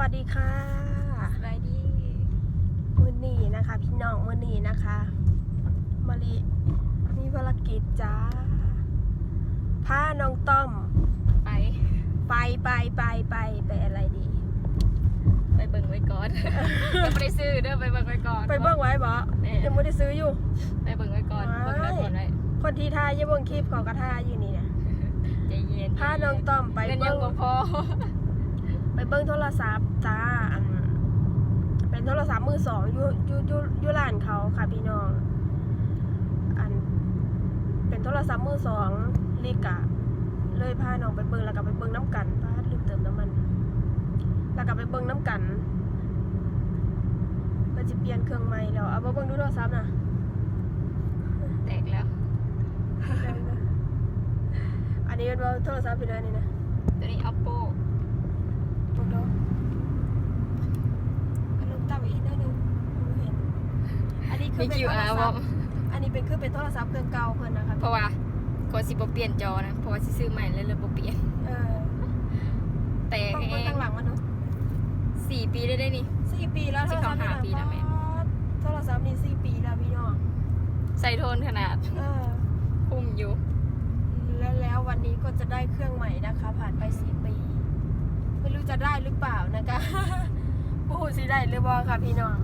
วัสดีค่ะสบายดีมือนีนะคะพี่น้องมือนีนะคะมาริมีภารกิจจ้าพาน้องต้อม ไป ไปไปไปไปไปอะไรดี ไปเบิ่งไว้ก่อนยังไม่ได้ซื้อเด้อไปเบิ่งไว้ก่อนไปเบิ้งไว้บ่แม่ยังไม่ได้ซื้ออยู่ ไปเบิ่งไว้ก่อนว้ายเบิ่งแล้วก่อนไว้คนที่ทายยังเบิ้งคลิปของกระทายอยู่นี่เนี่ยใจเย็นพาน้องต้อมไปเงินเบิ้ยังงบ่พอ ไปเบิ้งโทรศัพท์จ้าอันเป็นโทรศัพท์มือสองอยู่อยู่อยู่อยู่ร้านเขาค่ะพี่น้อง อัน เป็นโทรศัพท์มือสองลิกะ เลยพาน้องไปเบิ้งแล้วก็ไปเบิ้งน้ำกันพาลืมเติมน้ำมัน แล้วก็ไปเบิ้งน้ำกันมันจะเปลี่ยนเครื่องใหม่แล้วเอามาเบิ้งดูโทรศัพท์นะแตกแล้ว อันนี้เป็นว่าโทรศัพท์พี่เลยนี่นะตัวนี้ Oppo เบิ้งดูอันลงต่ำอีกได้หนึงไม่เห็นอันนี้คือมี เป็นโทร QR ศับ่พท์อันนี้เป็นคือเป็นโทรศัพท์เครื่องเก่าเพิ่นนะคะเพราะว่าก็สิบ่เปลี่ยนจอนะ เพราะว่าสิซื้อใหม่แล้วเลยบ่เปลี่ยน เออแตกต้องเอเบิ่งงข้างหลังมันเนาะสี่ปีได้ได้นี่ สี่ปีแล้วโทสิรเข้าศัพท์ห้าปีแล้วแม่ โทรศัพท์นี่สี่ปีแล้วพี่น้องใส่โทนขนาดเออ คุ้มอยู่ แล้วแล้ววันนี้ก็จะได้เครื่องใหม่นะคะ ผ่านไปสี่ปีไม่ รู้จะได้หรือเปล่านะคะผู้สิได้หรือบ่ค่ะพี่น้อง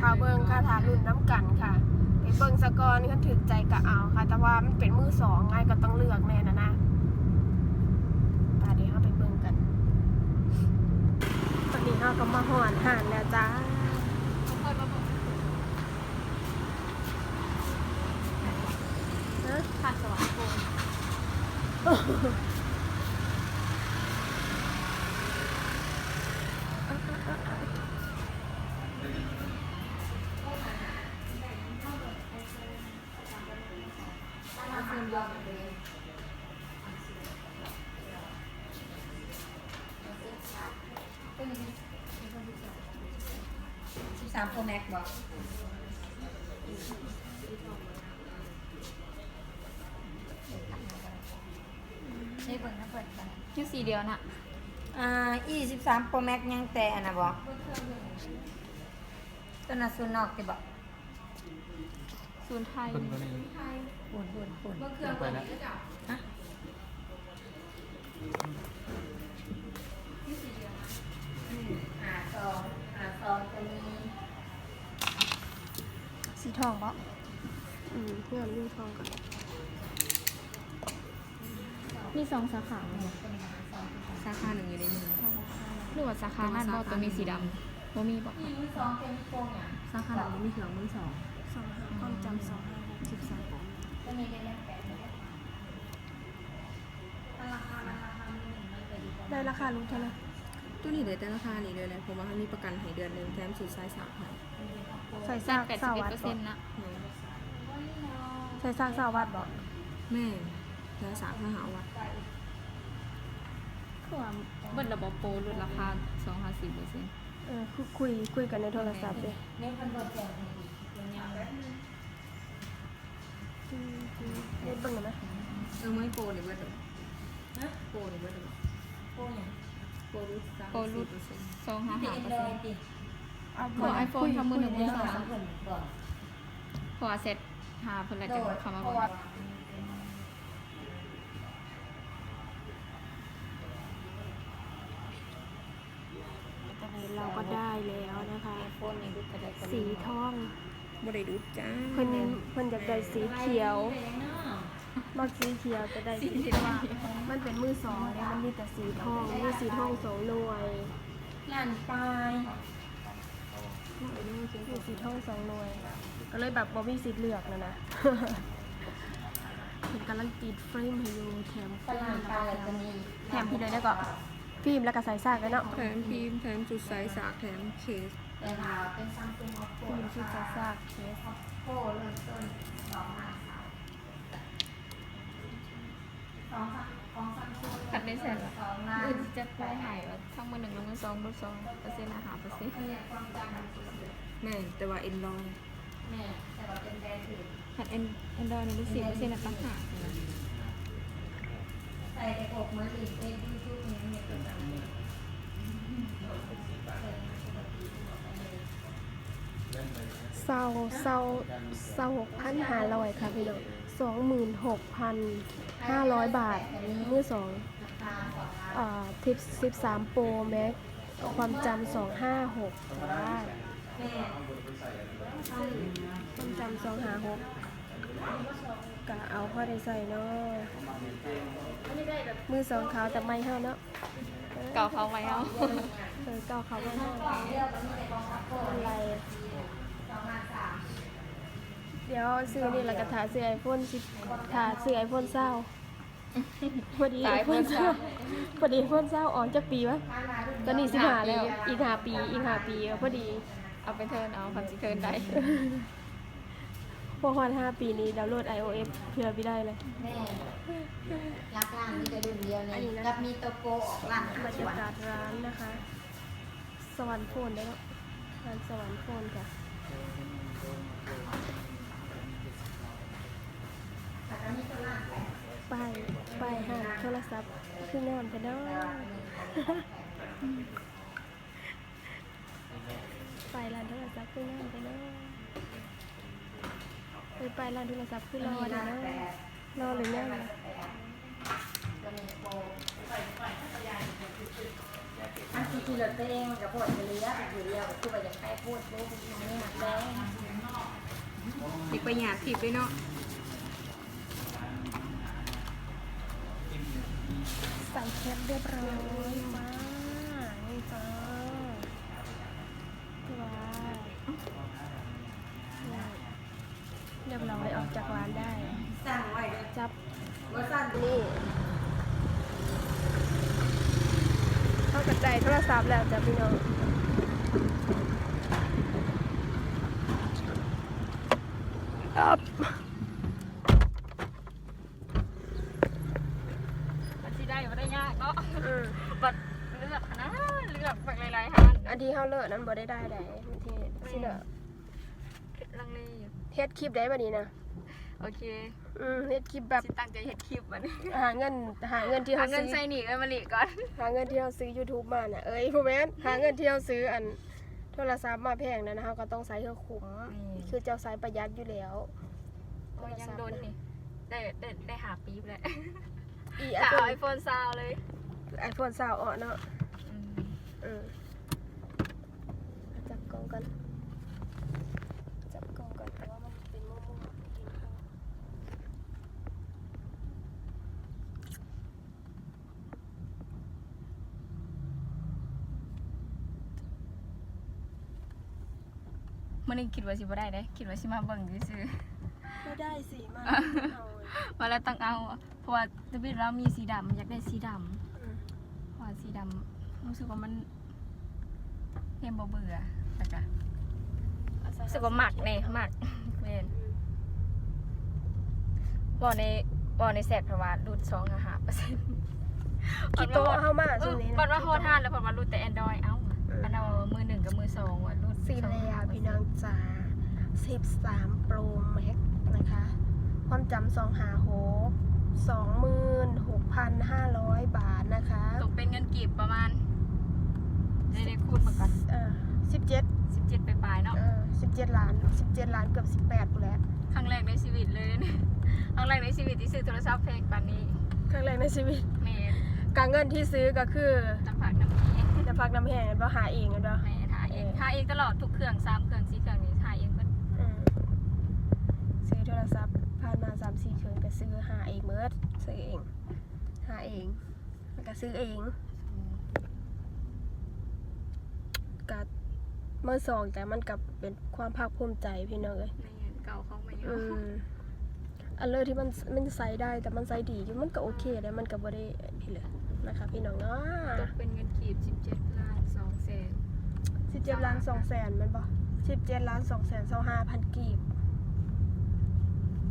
ข่าวเบิงค่ะถามรุ่นน้ำกันค่ะไปเบิงสกอร์นี่คันถึกใจกะเอาค่ะ แต่ว่ามันเป็นมือสองไงก็ต้องเลือกแน่นะนะตาเดี๋ยวเราไปเบิงกัน ตอนนี้เราก็มาหอนห่านแล้วจ้าฮะผ่านสวรรค์ สิบสามโปรแม็กบอกได้เบิ่งนะเปิดกันอยู่สีเดียวน่ะอ่าอีสิบสามโปรแม็กยังแต่อันนะบอกตัวน่ะซูนนอกติบอกศูนย์ไทยคนก็นี่ปุ่นปุ่นปุ่นไปแล้ว ทองปะอืมเพื่อนรูทองก่อนมีสองสาขาไหมสาขาหนึ่งอยู่ในมือหรือว่าสาขาห้านบ่ตัวมีสีดำบ่มีบ่อีมือสองเป็นโปรอย่างสาขาหลังมีเครื่องมือสองสองห้าความจำสองห้าหกสิบสามตัวนี้ได้แล้วแปดเลยราคาราคามันหนึ่งไม่เคยดีกว่าได้ราคารู้เท่าไหร่ตัวนี้เหลือแต่ราคานี้เลยเลยผมว่ามันมีประกันให้เดือนหนึ่งแถมสูตรสายสามให้ ใส่จาซากกแปดสาสิบเอ็ดวัดเปอร์บเซ็อนกต์นะใส่ซากสาวัดบอกแม่แค่สามห้าหาวัดคือว่าเบิ้ลระบบโปรลดราคาสองห้าสิบเปอร์เซ็นต์เออคุยคุยคุยกันในโทรศัพท์เลยเล่นคนโดดเด่นให้ดีตัวนี้อืมอืมเล่นเบิ่งหน่อยไหมเออไม่โปรนี่เบิร์ดเลยโปรนี่เบิร์ดเลยโปรอย่างโปรรูดสามโปรลสิดบเปอร์เซ็นต์สองห้าที่ห้าเอ็นเปอร์ดอเซ็นย ต์ดิเอาขอ iPhone ทำมือหนึ่งมือสองสามคนก่อนเพราะว่าเซ็ตหาเพิ่นละโดจะดเข้ามาเพบ่ราะว่าตอนนี้เราก็ได้แล้วนะคะโฟนนี่ดูกระไดกระสีทองบ่ได้ดูดจ้าเพิ่นเพิ่นอยากได้สีเขียวมักสีเขียวจะได้สีแต่ว่ามันเป็นมือสองเนี่ยมันมีแต่สีทองมีสีทองสองหน่วยล้านปลาย มีสีทองสองหน่วย ก็เลยแบบบ่มีสิทธิ์เลือกนะนะเห็นกำลังติดเฟรมให้อยู่แถมปลานปลายตัวนี้แถมพี่เลยได้ก็ฟิล์มแล้วก็ใส่ซากเลยเนาะแถมพิมพ์แถมสูตรสายสากแถมเคสแต่ถ้าเป็นซัมซุงออฟโฟฟิล์มชุดใส่ซากเคสโฟเริ่มต้นสองห้าสาม ขัดเป็นแสนละอื่นจะไปหาว่าทั้งมือหนึ่งลมือสองมือสองเปอร์เซ็นต์อาหารเปอร์เซ็นต์แม่แต่ว่าเอ็นรอนแม่แต่ว่าเป็นแดงถือขัดเอ็นเอ็นรอนในรู้สี่เปอร์เซ็นต์ตั้งหาใส่ในอกมือหลีกเป็นทุกๆนี้เนี่ยเป็นี้เศร้าเศร้าเศร้าหกพันห้าร้อยค่ะพี่น้อง สองหมื่นหกพันห้าร้อยบาท มือสองอ่าทิปสิบสามโปรแม็กความจำสองห้าหกความจำสองห้าหกกะเอาเข้อได้ใส่เนาะมือสองขาวแต่ไม่เท่าเนาะเก่าเขาไว้เอาเออเก่าเขาไม่เท่าอะไรเดี๋ยวซื้อนี่แล้วก็ถาซื้อไอโฟนสิถาซื้อไอโฟนเศร้าพอดีไอโฟนเศร้าพอดีไอโฟนเศร้าออกจากปีวะตอนนี้สิบหาแล้ว อีกหาปี อีกหาปีพอดี เอาไปเทิร์นเอาคันสิเทิร์นได้พอฮอนห้าปีนี้ดาวน์โหลด iOS เพื่อไม่ได้เลยแม่รักล่างมีแต่รุ่นเดียวอันนี้นี่นะกับมีโตโกออกล่างบรรสยาวนกาศร้านนะคะ สวรรค์โฟนได้แล้วร้านสวรรค์โฟนค่ะ ป้ายป้ายห้างโทรศัพท์คืองามแต่เนาะป้ายร้านโทรศัพท์คืองามแต่เนาะไปป้ายร้านโทรศัพท์คือรอเลยเนาะรอหรือยังล่ะอันที่ที่เราเองกับพวดเรืออยู่เดียวคือว่าจะใช้พูดรู้ตรงนี้หนักแดงเด็กปหยัดผิดด้วยเนาะ ใส่แคปเรียบร้อยจ้านี่จ้าว้ายเรียบร้อยออกจากร้านได้ สั่งไว้จับว่าสั่นนี่เข้ากระจายโทรศัพท์แล้วจ้ะพี่น้องอัพ มันสิได้บ่ได้ยากเนาะ อืม บัดเลือกนะเลือกไปหลายๆหัน อันที่เฮาเลิศนั้นบ่ได้ได้ได้มันที่สิเลิศลังเลอยู่เฮ็ดคลิปได้บัดนี้นะโอเคอืมเฮ็ดคลิปแบบสิตั้งใจเฮ็ดคลิปบัดนี้หาเงินหาเงินที่หาเฮาเงินซื้อใส่หนีเอ้ยมาหลีก่อนหาเงินที่เฮาซื้อ YouTube มาน่ะเอ้ยผู้แม่นหาเงินที่เฮาซื้ออันโทรศัพท์มาแพงนั้นนะเฮาก็ต้องใช้เพื่อคุ้มคือเจ้าสายประหยัดอยู่แล้วก็ยังโดนนี่ได้ได้ได้หาปีบแล้วอีแต่เอาไอ iPhone โฟนซาวเลย iPhone 20อะเนาะอืมอืมจับกล้อ งกันจับกล้องกันแต่ว่ามันเป็นมั่วๆกินข้าวมื่อนี้คิดว่าสิบ่ได้เด้คิดว่าสิมาเบิ่งซื่อไม่ได้สิมาเอาเลยๆว่าแล้วต้องเอา เพราะว่าทวิตเรามีสีดำอยากได้สีดำ อืมเพราะว่าสีดำรู้สึกว่ามันเห็นบ่เบื่อ แล้วก็รู้สึกว่าหมักแน่หมักแม่นบ่ในบ่ในแสกเพราะว่ารูด2อะ5%เปอร์เซ็นต์กี่โต๊ะเข้ามาเอช่วองนี้บันะดว่าโฮทานแล้วเพราะว่ารูดแต่ Android เอ้าอืมอันเอามือหนึ่งกับมือสองว่ารูดสีแล้วพี่น้องจ๋า13 Pro Max นะคะ ความจำ2หา6 26,500บาทนะคะ ตกเป็นเงินกีบประมาณได้ได้คูณมาก่ อนเออ17 17ไปปลายๆเนาะเออ17ล้าน17ล้านเกือบ18กูแล้วครั้งแรกในชีวิตเลยเนี่ยครั้งแรกในชีวิตที่ซื้อโทรศัพท์แพงปานนี้ครั้งแรกในชีวิตแม่การเงินที่ซื้อก็คือน้ำผักน้ำพีจะพักน้ำแห้งบ่หาเองกันเนาะ แม่ถ่ายเองถ่ายเองตลอดทุกเครื่องสามเครื่องสี่เครื่องนี้ถ่ายเองเบิดอืมซื้อโทรศัพท์ผ่านมาสามสี่เครื่องก็ซื้อหาเองเมิดซื้อเอง หาเองแล้วก็ซื้อเองก็ เมื่อสองแต่มันกับเป็นความภาคภูมิใจพี่น้องเอ้ยแม่เก่าของมาเยอือะมอันเลยที่มันมันใส่ได้แต่มันใส่ดีอยู่มันก็โอเคเลยมันก็บ่ได้พี่เลยนะคะ พี่น้องเนาะตกเป็นเงินกีบ17ล้าน2แสนสิบเจ็ดล้านสองแสนแมันบ่สิบเจ็ดล้านสองแสนเศร้าห้าพันกีบ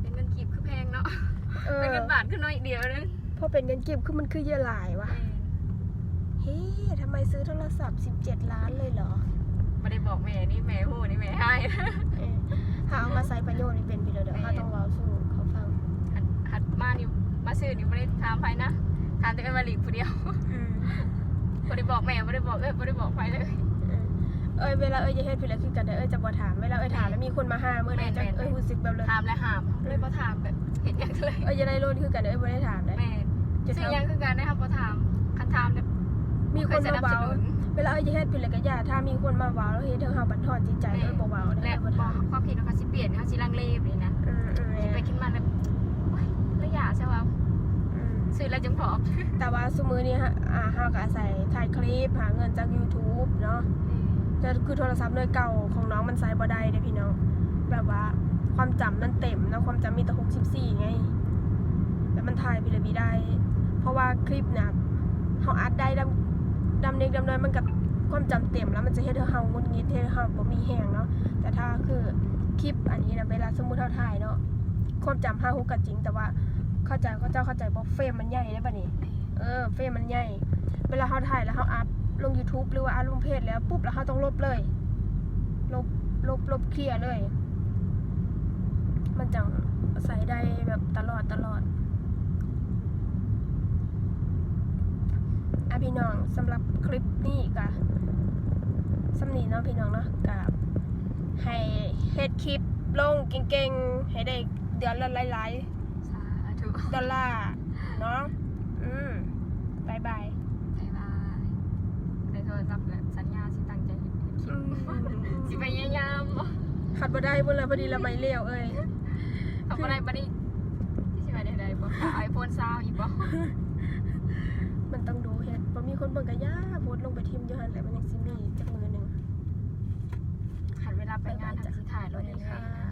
เป็นเงินกีบคือแพงเนาะเออเป็นเงินบาทคือน้อยเดียวนึงพอเป็นเงินกีบคือมันคือเยอะหลายวะแม่เฮ้ทำไมซื้อโทรศัพท์17ล้านเลยเหรอ ไม่ได้บอกแม่นี่แม่หูนี่แม่ให้เออถ้าเอามาใส่ประโยชน์นี่เป็นไปเลยเดี๋ยวแม่ถ้าต้องเว้าสู้เขาฟังหัดหัดมานี่มาซื้อนี่ไม่ได้ถามใครนะถามแต่กันมาหลีกผู้เดียวอืมไม่ได้บอกแม่ไม่ได้บอกเอ้ยไม่ได้บอกใครเลยเออเอเอ้ยเวลาเอ้ยจะเฮ็ดผิดแล้วคือกันเด้อเอ้ยจะบ่ถามเวลาเอ้ยถามแล้วมีคนมาห้ามเมื่อไหร่จะเอ้ยรู้สึกแบบเลยถามและหามเลยบ่ถามแบบเห็นอย่างเลยเอ้ยจะได้รุ่นคือกันเด้อเอ้ยบ่ได้ถามเลยแม่สิ่งยังคือการได้ครับบ่ถามคันถามแบบมีคนมาเว้า เคยสนับสนุนเวลาเอ้ยจะเฮ็ดผิดแล้วก็อย่าถ้ามีคนมาเว้าแล้วเฮ็ดให้เฮาบันทอนจิตใจเอ้ยบ่เว้าและเด้อบ่บอถากมความคิดของเขาสิเปลี่ยนเขาสิลังเลแบบนี้นะอืมอืมคิดไปคิดมาแบบโอ๊ยแล้วอย่าใช่ป่ะอืม ซื้อแล้วจึงพร้อมแต่ว่าสมือนี้ฮะอ่าเฮาก็อาศัยถ่ายคลิปหาเงินจาก YouTube เนาะแต่คือโทรศัพท์เลยเก่าของน้องมันใช้บ่ได้เด้อพี่น้อง แบบว่าความจำมันเต็มนะความจำมีแต่64 ไง แล้วมันถ่ายไปเลยไม่ได้ เพราะว่าคลิปน่ะเฮาอัดได้ ดำเด็กดำน้อยมันกับความจำเต็มแล้วมันจะเฮ็ดให้เฮางุนงิดเฮ็ดให้เฮาบ่มีแฮงเนาะแต่ถ้าคือคลิปอันนี้นะเวลาสมมุติเฮาถ่ายเนาะความจำ5 6ก็จริง แต่ว่าเข้าใจเขาเจ้าเข้าใจบ่เฟรมมันใหญ่ได้ป่ะนี่เออเฟรมมันใหญ่เวลาเขาถ่ายแล้วเขาอัพลง YouTube หรือว่าอัพลงเพจแล้วปุ๊บแล้วเขาต้องลบเลยลบลบลบเคลียร์เลย มันจังใส่ได้แบบตลอดตลอดอะ พี่น้องสำหรับคลิปนี้ก็สำนีเนาะพี่น้องเนาะกับให้เฮ็ดคลิปลงเก่งๆ ให้ได้เดือนละหลายสาธุๆดอลลาร์เนาะอืมบายบายบ๊ายบายได้โทรศัพท์แบบสัญญาสิตั้งใจเฮ็ดคลิปสิพยายามขัดบ่ได้บ่เลยพอดีละไม่เลี้ยวเอ้ยทำอะไรบ่ได้ที่สิไปได้ๆบ่ไอโฟน20อีกบ่มันต้องดูเฮ็ดบ่มี คนเบิ่งกะยาโพสต์ลงไปทิมอยู่หั่นแหละมันยังสิมีจักมือหนึงขัดเวลาไปงานทำสิถ่ายรถสวัสเรื่ดีอยค่ะ